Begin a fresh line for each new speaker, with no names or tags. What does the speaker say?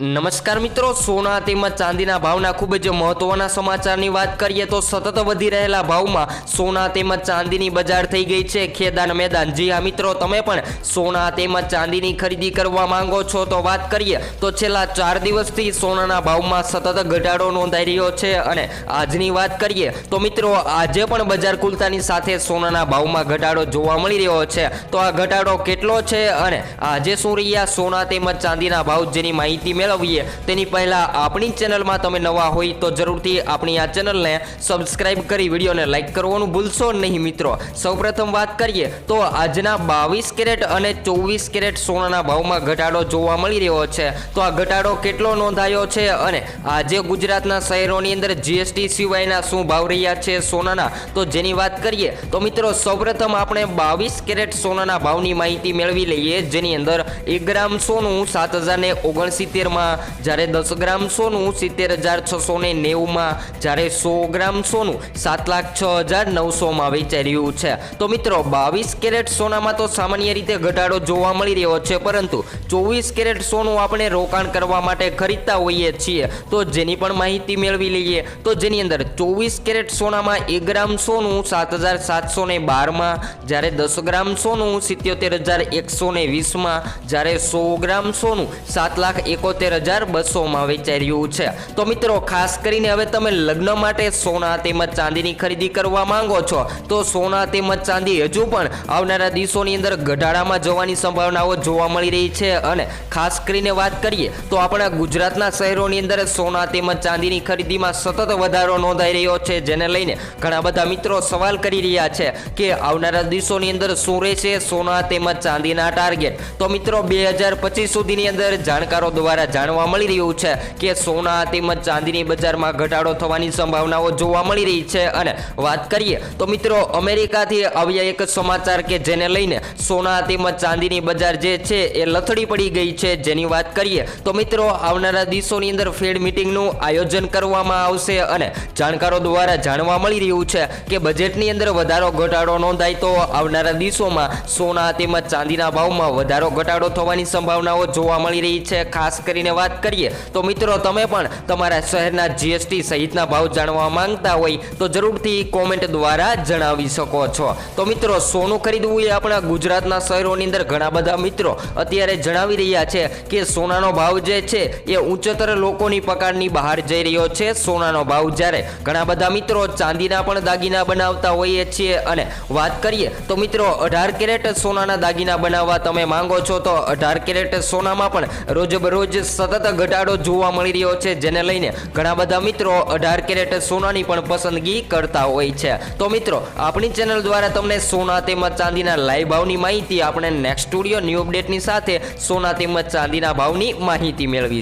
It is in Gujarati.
નમસ્કાર મિત્રો, સોના તેમજ ચાંદીના ભાવના ખૂબ જ મહત્વના સમાચારની વાત કરીએ તો સતત વધી રહેલા ભાવમાં સોના તેમજ ચાંદીની બજાર થઈ ગઈ છે. ખેદાન મેદાન. જી હા મિત્રો, તમે પણ સોના તેમજ ચાંદીની ખરીદી કરવા માંગો છો તો વાત કરીએ તો છેલ્લા ચાર દિવસથી સોનાના ભાવમાં સતત ઘટાડો નોંધાઈ રહ્યો છે અને આજની વાત કરીએ તો મિત્રો, આજે પણ બજાર ખુલતાની સાથે સોનાના ભાવમાં ઘટાડો જોવા મળી રહ્યો છે. તો આ ઘટાડો કેટલો છે અને આજે શું રહ્યા? સોના તેમજ ચાંદીના ભાવ જેની માહિતી મેળવીએ. તેની પહેલા આપણી ચેનલમાં તમે નવા હોય તો જરૂરથી આપણી આ ચેનલને સબસ્ક્રાઇબ કરી વિડીયોને લાઈક કરવાનું ભૂલશો નહીં મિત્રો. સૌપ્રથમ વાત કરીએ તો આજના બાવીસ કેરેટ અને ચોવીસ કેરેટ સોનાના ભાવમાં ઘટાડો જોવા મળી રહ્યો છે. તો આ ઘટાડો કેટલો નોંધાયો છે અને આજે ગુજરાતના શહેરોની અંદર જીએસટી સિવાયના શું ભાવ રહ્યા છે સોનાના? તો જેની વાત કરીએ તો મિત્રો સૌપ્રથમ આપણે બાવીસ કેરેટ સોનાના ભાવની માહિતી મેળવી લઈએ. જેની અંદર એક ગ્રામ સોનું સાત હજાર ને ઓગણસિત્તેરમાં જ્યારે દસ ગ્રામ સોનું, સિત્તેર હજાર છસો ને નેવુંમાં જ્યારે સો ગ્રામ સોનું, સાત લાખ છ હજાર નવસોમાં વેચાઈ છે. તો મિત્રો, બાવીસ કેરેટ સોનામાં તો સામાન્ય રીતે ઘટાડો જોવા મળી રહ્યો છે, પરંતુ ચોવીસ કેરેટ સોનું આપણે રોકાણ કરવા માટે ખરીદતા હોઈએ છીએ. તો જેની પણ માહિતી મેળવી લઈએ, તો જેની અંદર ચોવીસ કેરેટ સોનામાં એક ગ્રામ સોનું, સાત હજાર સાતસો ને બારમાં જ્યારે દસ ગ્રામ સોનું, સિત્યોતેર હજાર એકસો ને વીસમાં જ્યારે સો ગ્રામ સોનું, સાત લાખ એકોતેર હજાર બસોમાં વેચાઈ છે. તો મિત્રો, ખાસ કરીને હવે તમે લગ્ન માટે સોના તેમજ ચાંદીની ખરીદી કરવા માંગો છો, તો સોના તેમજ ચાંદી હજુ પણ આવનારા દિવસોની અંદર ઘટાડામાં જવાની સંભાવનાઓ જોવા મળી રહી છે. અને ખાસ કરીને વાત કરીએ તો આપણા ગુજરાતના શહેરોની અંદર સોના તેમજ ચાંદીની ખરીદીમાં સતત વધારો નોંધાઈ રહ્યો છે, જેને લઈને ઘણા બધા મિત્રો સવાલ કરી રહ્યા છે કે આવનારા દિવસોની અંદર શું રહેશે સોના તેમજ ચાંદીના ટાર્ગેટ? તો મિત્રો, બે હજાર પચીસ સુધીની અંદર જાણકારો દ્વારા જાણવા મળી રહ્યું છે કે સોના તેમજ ચાંદીની બજારમાં ઘટાડો થવાની સંભાવનાઓ જોવા મળી રહી છે. અને વાત કરીએ તો મિત્રો, અમેરિકાથી આવ્યા એક સમાચાર કે જેને લઈને સોના તેમજ ચાંદીની બજાર જે છે એ લથડી પડી ગઈ છે. જેની વાત કરીએ તો મિત્રો, આવનારા દિવસોની અંદર ફેડ મિટિંગનું આયોજન કરવામાં આવશે અને જાણકારો દ્વારા જાણવા મળી રહ્યું છે કે બજેટની અંદર વધારો ઘટાડો નોંધાય તો આવનારા દિવસોમાં સોના તેમજ ચાંદીના ભાવમાં વધારો ઘટાડો થવાની સંભાવનાઓ જોવા મળી રહી છે. ખાસ કરીને વાત કરીએ, તો મિત્રો તમે પણ તમારા શહેરના જીએસટી સહિતના ભાવ જાણવા માંગતા હોય તો જરૂરથી કોમેન્ટ દ્વારા જણાવી શકો છો. તો મિત્રો, સોનું ખરીદવું એ આપણા ગુજરાતના શહેરોની અંદર ઘણા બધા મિત્રો અત્યારે જણાવી રહ્યા છે કે સોનાનો ભાવ જે છે એ ઉચ્ચતર લોકોની પકડની બહાર જઈ રહ્યો છે. સોનાનો ભાવ જ્યારે ઘણા બધા મિત્રો ચાંદીના પણ દાગીના બનાવતા હોઈએ છીએ અને વાત કરીએ, તો મિત્રો, અઢાર કેરેટ સોનાના દાગીના બનાવવા તમે માંગો છો તો અઢાર કેરેટ સોનામાં પણ રોજબરોજ સતત ઘટાડો જોવા મળી રહ્યો છે, જેને લઈને ઘણા બધા મિત્રો અઢાર કેરેટ સોનાની પણ પસંદગી કરતા હોય છે. તો મિત્રો, આપણી ચેનલ દ્વારા તમને સોના તેમજ ચાંદીના લાઈવ ભાવની માહિતી આપણે નેક્સ્ટ સ્ટુડિયો ન્યૂ અપડેટની સાથે સોના તેમજ ચાંદીના ભાવની માહિતી મેળવી